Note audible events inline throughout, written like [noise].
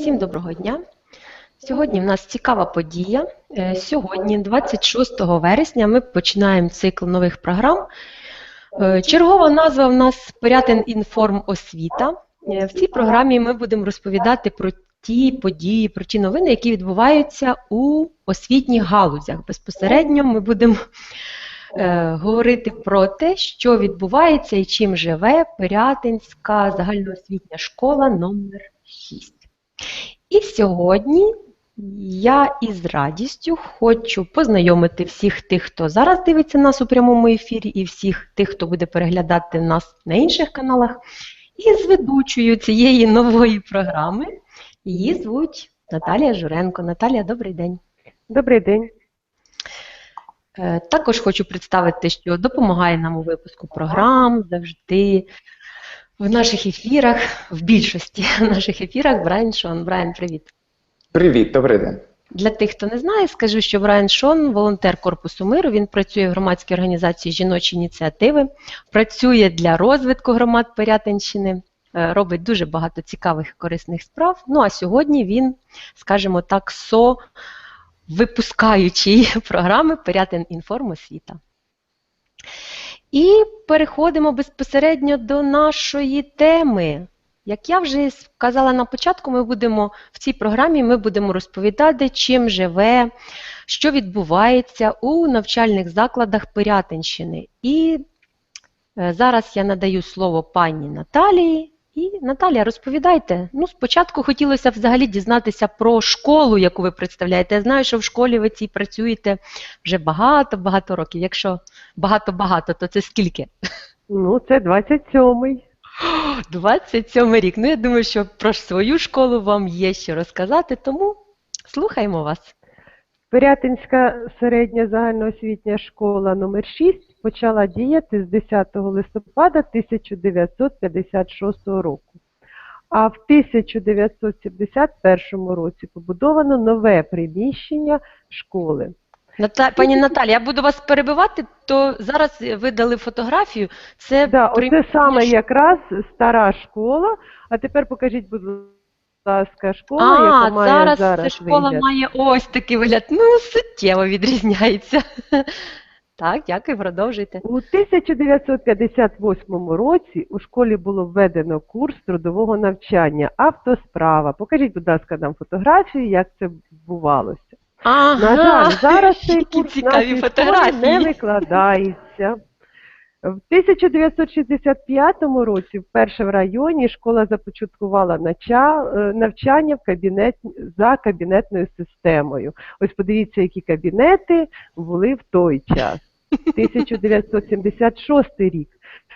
Всім доброго дня. Сьогодні в нас цікава подія. Е, Сьогодні, 26 вересня, ми починаємо цикл нових програм. Е, Чергова назва в нас Порятин інформ освіта. Е, В цій програмі ми будемо розповідати про ті події, про ті новини, які відбуваються у освітніх галузях. Безпосередньо ми будемо говорити про те, що відбувається і чим живе Пирятинська загальноосвітня школа номер 6. І сьогодні я із радістю хочу познайомити всіх тих, хто зараз дивиться нас у прямому ефірі, і всіх тих, хто буде переглядати нас на інших каналах, із ведучою цієї нової програми. Її звуть Наталія Журенко. Наталія, добрий день. Добрий день. Е, Також хочу представити, що допомагає нам у випуску програм завжди в наших ефірах, в більшості [laughs] наших ефірах Брайан Шон. Брайан, привіт. Привіт, добрий день. Для тих, хто не знає, скажу, що Брайан Шон волонтер Корпусу миру. Він працює в громадській організації жіночі ініціативи, працює для розвитку громад Пирятинщини, е, робить дуже багато цікавих і корисних справ. Ну а сьогодні він, скажімо так, со випускаючий [laughs] програми Пирятин Інформ освіта. І переходимо безпосередньо до нашої теми. Як я вже сказала на початку, ми будемо в цій програмі ми будемо розповідати, чим живе, що відбувається у навчальних закладах Пирятинщини. І е, зараз я надаю слово пані Наталії. І Наталія, розповідайте. Ну, спочатку хотілося взагалі дізнатися про школу, яку ви представляєте. Я знаю, що в школі ви цій працюєте вже багато-багато років. Якщо багато-багато, то це скільки? Ну, це 27-й. 27 [gasps] рік. Ну, я думаю, що про свою школу вам є що розказати, тому слухаємо вас. Пирятинська середня загальноосвітня школа номер 6 почала діяти з 10 листопада 1956 року. А в 1971 році побудовано нове приміщення школи. Ната... Пані Наталі, я буду вас перебивати, то зараз ви дали фотографію. Це Да, оце саме якраз стара школа. А тепер покажіть, будь ласка, школа, А, яка має зараз, зараз, школа вигляд. має ось такий вигляд. Ну, суттєво відрізняється. Так, дякую, продовжуйте. У 1958 році у школі було введено курс трудового навчання автосправа. Покажіть, будь ласка, нам фотографію, як це відбувалося. Ага, На жаль, зараз [laughs] цей курс цікаві фотографії. не викладається. В 1965 році вперше в районі школа започаткувала е, навчання в кабінет, за кабінетною системою. Ось подивіться, які кабінети були в той час. 1976 рік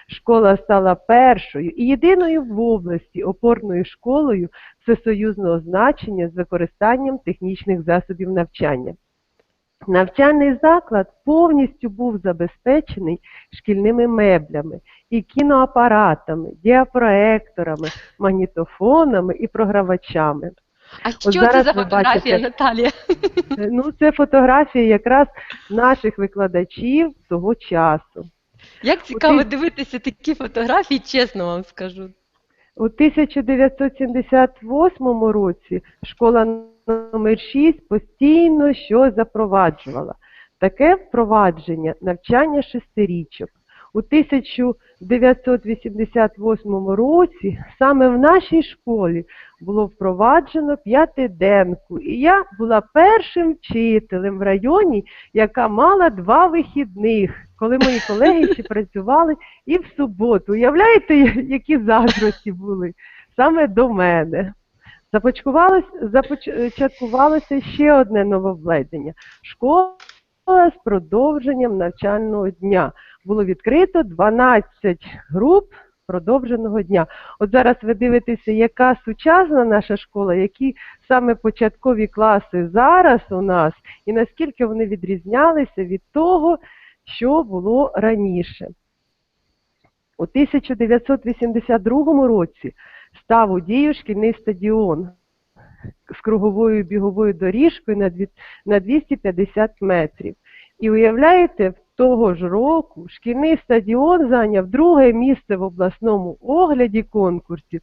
школа стала першою і єдиною в області опорною школою всесоюзного значення з використанням технічних засобів навчання. Навчальний заклад повністю був забезпечений шкільними меблями і кіноапаратами, діапроекторами, магнітофонами і програвачами. А що це зараз за фотографія, бачите- Наталія? [laughs] Ну, це фотографії якраз наших викладачів того часу. Як цікаво ти- дивитися такі фотографії, чесно вам скажу. У 1978 році школа номер 6 постійно що запроваджувала. Таке впровадження навчання шестирічок. У 1988 році саме в нашій школі було впроваджено п'ятиденку. І я була першим вчителем в районі, яка мала два вихідних, коли мої колеги ще [laughs] працювали і в суботу. Уявляєте, які заздрості були саме до мене. Започаткувалося, ще одне нововведення. Школа з продовженням навчального дня. Було відкрито 12 груп продовженого дня. От зараз ви дивитеся, яка сучасна наша школа, які саме початкові класи зараз у нас, і наскільки вони відрізнялися від того, що було раніше. У 1982 році став у дію шкільний стадіон з круговою біговою доріжкою на 250 метрів. І уявляєте, того ж року шкільний стадіон зайняв друге місце в обласному огляді конкурсів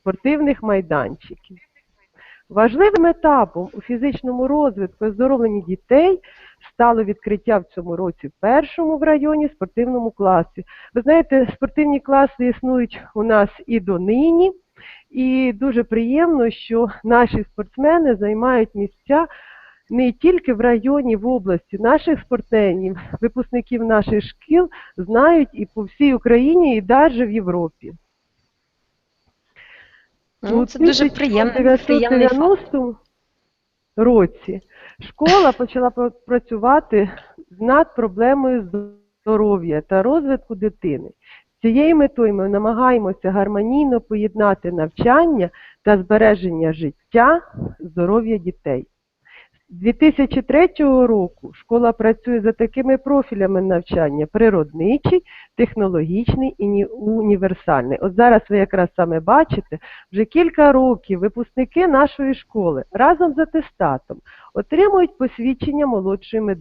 спортивних майданчиків. Важливим етапом у фізичному розвитку і оздоровленні дітей стало відкриття в цьому році першому в районі спортивному класі. Ви знаєте, спортивні класи існують у нас і донині, і дуже приємно, що наші спортсмени займають місця не тільки в районі, в області. Наших спортсменів, випускників наших шкіл знають і по всій Україні, і навіть в Європі. Ну, це дуже приємно. факт. 1990 році школа почала пра- працювати над проблемою здоров'я та розвитку дитини. З цією метою ми намагаємося гармонійно поєднати навчання та збереження життя, здоров'я дітей. З 2003 року школа працює за такими профілями навчання: природничий, технологічний і універсальний. От зараз ви якраз саме бачите, вже кілька років випускники нашої школи разом з атестатом отримують посвідчення молодшої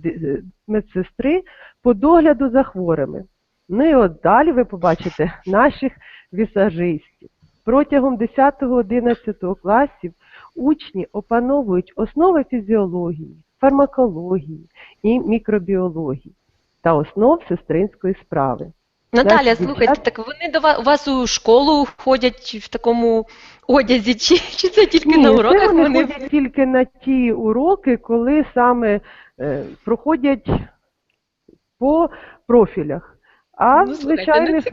медсестри по догляду за хворими. Ну і от далі ви побачите наших вісажистів. Протягом 10-11 класів учні опановують основи фізіології, фармакології і мікробіології та основ сестринської справи. Наталя, слухайте, так вони до вас, у вас у школу ходять в такому одязі, чи, чи це тільки Ні, на це уроках вони вони ходять тільки на ті уроки, коли саме е, проходять по профілях. А Ну, в звичайних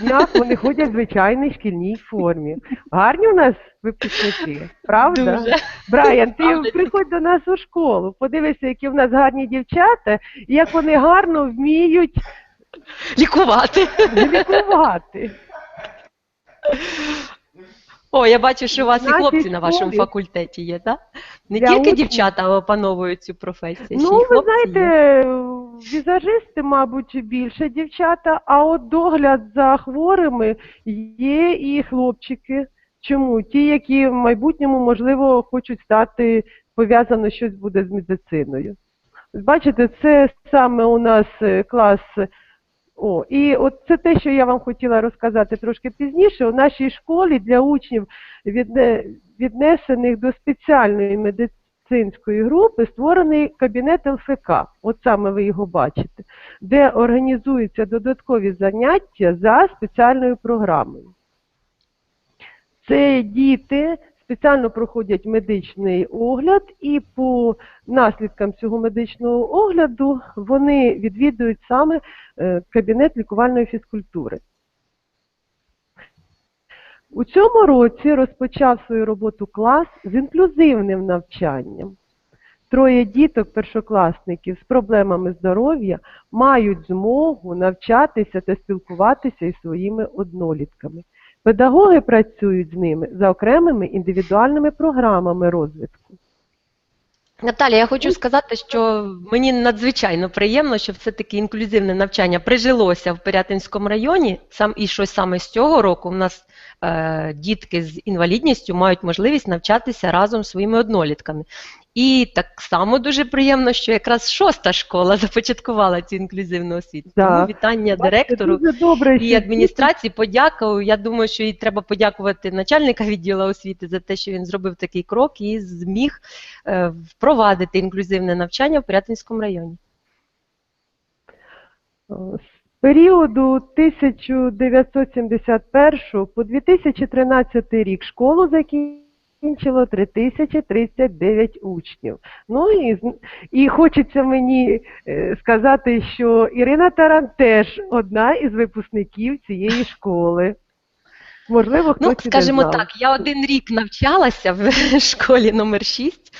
днях вони ходять в звичайній шкільній формі. Гарні у нас випускники, правда? дуже. Брайан, ти Правда, приходь до нас у школу, подивися, які в нас гарні дівчата, і як вони гарно вміють лікувати. лікувати. О, я бачу, що у вас і Нашій хлопці на вашому школі факультеті є, так? Не для тільки учнів- дівчата опановують цю професію, ще й Ну, ви хлопці знаєте, є. візажисти, мабуть, більше дівчата, а от догляд за хворими є і хлопчики. Чому? Ті, які в майбутньому, можливо, хочуть стати пов'язано щось буде з медициною. Бачите, це саме у нас е, клас. О, і от це те, що я вам хотіла розказати трошки пізніше. У нашій школі для учнів, віднесених до спеціальної медицинської групи, створений кабінет ЛФК. От саме ви його бачите, де організуються додаткові заняття за спеціальною програмою. Це діти спеціально проходять медичний огляд, і по наслідкам цього медичного огляду вони відвідують саме е, кабінет лікувальної фізкультури. У цьому році розпочав свою роботу клас з інклюзивним навчанням. Троє діток, першокласників з проблемами здоров'я мають змогу навчатися та спілкуватися із своїми однолітками. Педагоги працюють з ними за окремими індивідуальними програмами розвитку. Наталя, я хочу сказати, що мені надзвичайно приємно, що все-таки інклюзивне навчання прижилося в Пирятинському районі. Сам і що саме з цього року у нас е, дітки з інвалідністю мають можливість навчатися разом з своїми однолітками. І так само дуже приємно, що якраз шоста школа започаткувала цю інклюзивну освіту. Тому вітання Бачите, директору добре, і адміністрації подяку. Я думаю, що і треба подякувати начальника відділу освіти за те, що він зробив такий крок і зміг е, впровадити інклюзивне навчання в Пирятинському районі. З періоду 1971 по 2013 рік школу закінчило 3039 учнів. Ну і, і хочеться мені е, сказати, що Ірина Таран теж одна із випускників цієї школи. Можливо, хтось Ну, скажімо так, я один рік навчалася в [laughs] школі номер 6.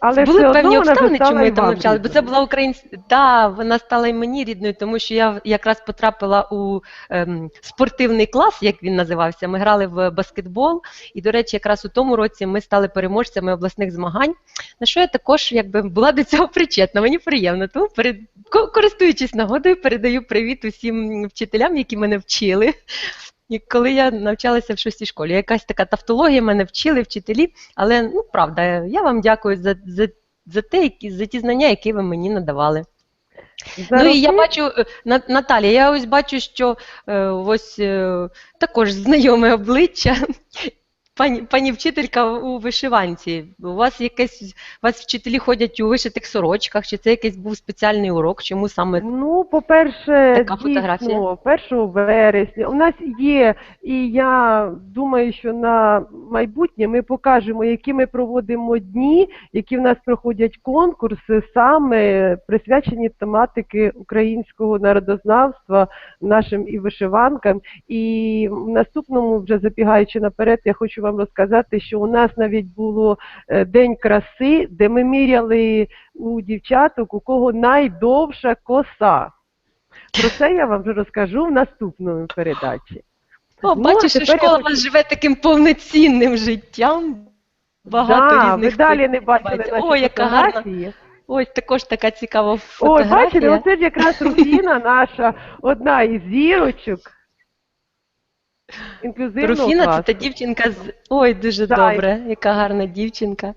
Але Були все певні одно обставини, чому я там навчалася, бо це була українська. Да, вона стала і мені рідною, тому що я якраз потрапила у ем, спортивний клас, як він називався. Ми грали в баскетбол, і, до речі, якраз у тому році ми стали переможцями обласних змагань. На що я також якби була до цього причетна. Мені приємно. Тому перед користуючись нагодою, передаю привіт усім вчителям, які мене вчили. І коли я навчалася в шостій школі, якась така тавтологія мене вчили вчителі, але ну правда, я вам дякую за, за, за те, які за ті знання, які ви мені надавали. За Ну і я бачу, е, На- Наталія, я ось бачу, що е, ось е, також знайоме обличчя. Пані, пані вчителька у вишиванці, у вас якесь, у вас вчителі ходять у вишитих сорочках, чи це якийсь був спеціальний урок, чому саме Ну, по-перше, Така фотографія. дійсно, 1 вересня у нас є, і я думаю, що на майбутнє ми покажемо, які ми проводимо дні, які в нас проходять конкурси, саме присвячені тематики українського народознавства нашим і вишиванкам. І в наступному, вже забігаючи наперед, я хочу вам розказати, що у нас навіть було е, День краси, де ми міряли у дівчаток, у кого найдовша коса. Про це я вам вже розкажу в наступному передачі. О, Ну, бачиш, що школа у хочу- вас живе таким повноцінним життям. Багато да, різних ви далі не бачили Ой, яка гарна. Ось також така цікава Ой, фотографія. бачите, оце ж якраз Руфіна наша, одна із зірочок. Інклюзивного Руфіна це та дівчинка з. Ой, дуже Так. добре, яка гарна дівчинка.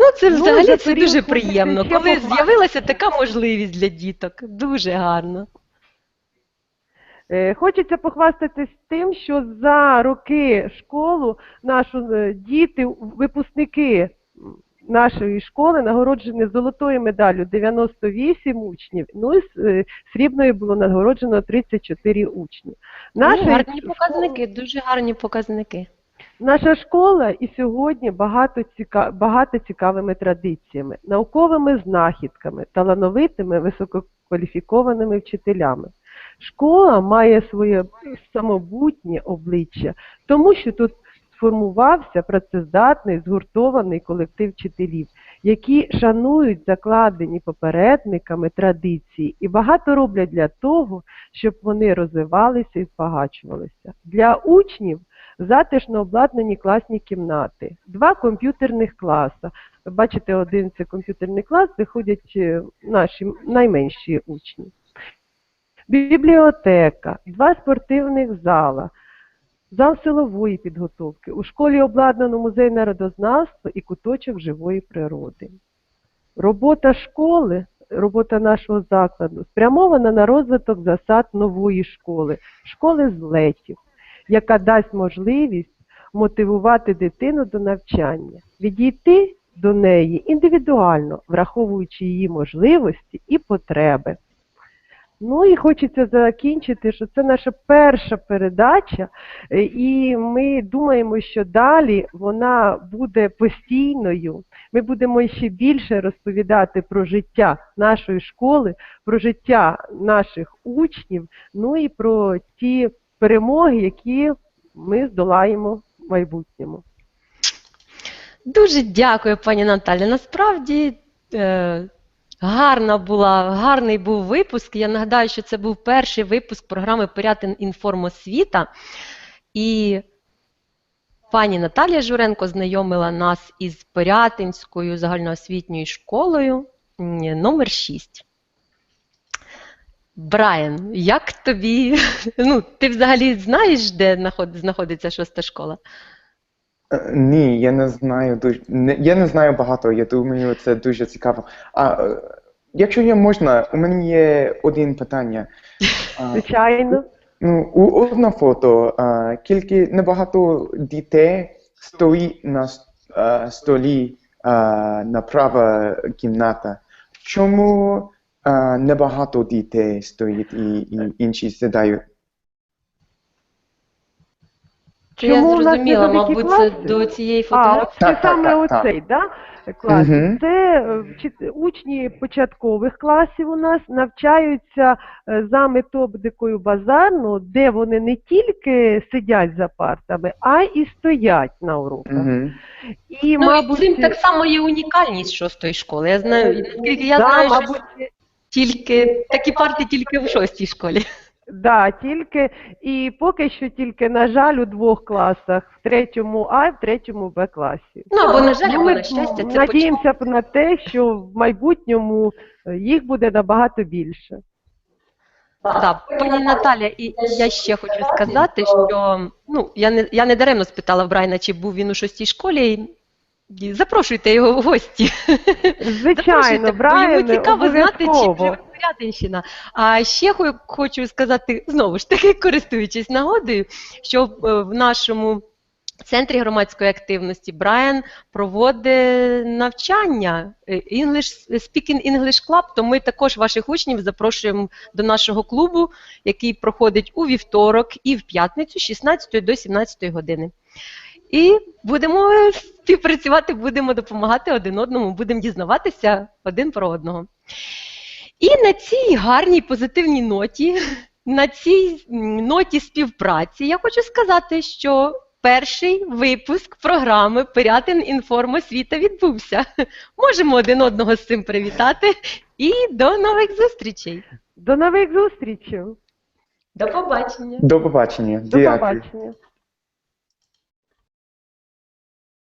Ну, це Ну, взагалі це дуже приємно. Коли з'явилася така можливість для діток. Дуже гарно. Е, Хочеться похвастатись тим, що за роки школу нашу е, діти, випускники нашої школи нагороджені золотою медаллю 98 учнів. Ну і е, срібною було нагороджено 34 учні. Ну, гарні школа- показники, дуже гарні показники. Наша школа і сьогодні багато, ціка... багато цікавими традиціями, науковими знахідками, талановитими висококваліфікованими вчителями. Школа має своє самобутнє обличчя, тому що тут сформувався працездатний, згуртований колектив вчителів, які шанують закладені попередниками традиції і багато роблять для того, щоб вони розвивалися і збагачувалися. Для учнів затишно обладнані класні кімнати, два комп'ютерних класи. Ви бачите, один це комп'ютерний клас, де ходять е, наші найменші учні. Бібліотека, два спортивних зала, зал силової підготовки. У школі обладнано музей народознавства і куточок живої природи. Робота школи, робота нашого закладу спрямована на розвиток засад нової школи, школи злетів, яка дасть можливість мотивувати дитину до навчання, відійти до неї індивідуально, враховуючи її можливості і потреби. Ну і хочеться закінчити, що це наша перша передача, е, і ми думаємо, що далі вона буде постійною. Ми будемо ще більше розповідати про життя нашої школи, про життя наших учнів, ну і про ті перемоги, які ми здолаємо в майбутньому. Дуже дякую, пані Наталі. Насправді е, гарна була, гарний був випуск. Я нагадаю, що це був перший випуск програми Порятин інформосвіта. І пані Наталія Журенко знайомила нас із Порятинською загальноосвітньою школою номер 6. Брайан, як тобі? [laughs] Ну, ти взагалі знаєш, де знаходиться шоста школа? Е, Ні, я не знаю дуже не, я не знаю багато. Я думаю, це дуже цікаво. А е, якщо є можна, у мене є один питання. [laughs] Звичайно. ну, у одне фото а, кілька небагато дітей стоїть на а, столі а, на права кімната. Чому а, небагато дітей стоїть і, і інші сідають? Я Чому нас зрозуміла, мабуть, це класи? до цієї фотографії. от це Так, так, саме так, оцей, да? клас. Мгм. Це е, учні початкових класів у нас навчаються е, за методикою базарну, де вони не тільки сидять за партами, а й стоять на уроках. Угу. І, Ну, мабуть, і цим так само є унікальність шостої школи. Я знаю, наскільки я да, знаю, що тільки такі парти тільки в шостій школі. Да, тільки і поки що тільки, на жаль, у двох класах, в третьому А і в третьому Б класі. Ну або на жаль, або ми на щастя, це надіємося на те, що в майбутньому е, їх буде набагато більше. Так, пані Наталя, і я ще хочу сказати, що ну я не я не даремно спитала в Брайна, чи був він у шостій школі. Запрошуйте його в гості. Звичайно, Брайан, йому цікаво знати, чим живе Порятинщина. А ще хочу сказати, знову ж таки, [laughs] користуючись нагодою, що в, е, нашому центрі громадської активності Брайан проводить навчання е, English, Speaking English Club, то ми також ваших учнів запрошуємо до нашого клубу, який проходить у вівторок і в п'ятницю з 16 до 17 години. І будемо співпрацювати, будемо допомагати один одному, будемо дізнаватися один про одного. І на цій гарній позитивній ноті, на цій ноті співпраці, я хочу сказати, що перший випуск програми Пирятин інформосвіта відбувся. Можемо один одного з цим привітати. І до нових зустрічей. До нових зустрічей. До побачення. До побачення. До побачення.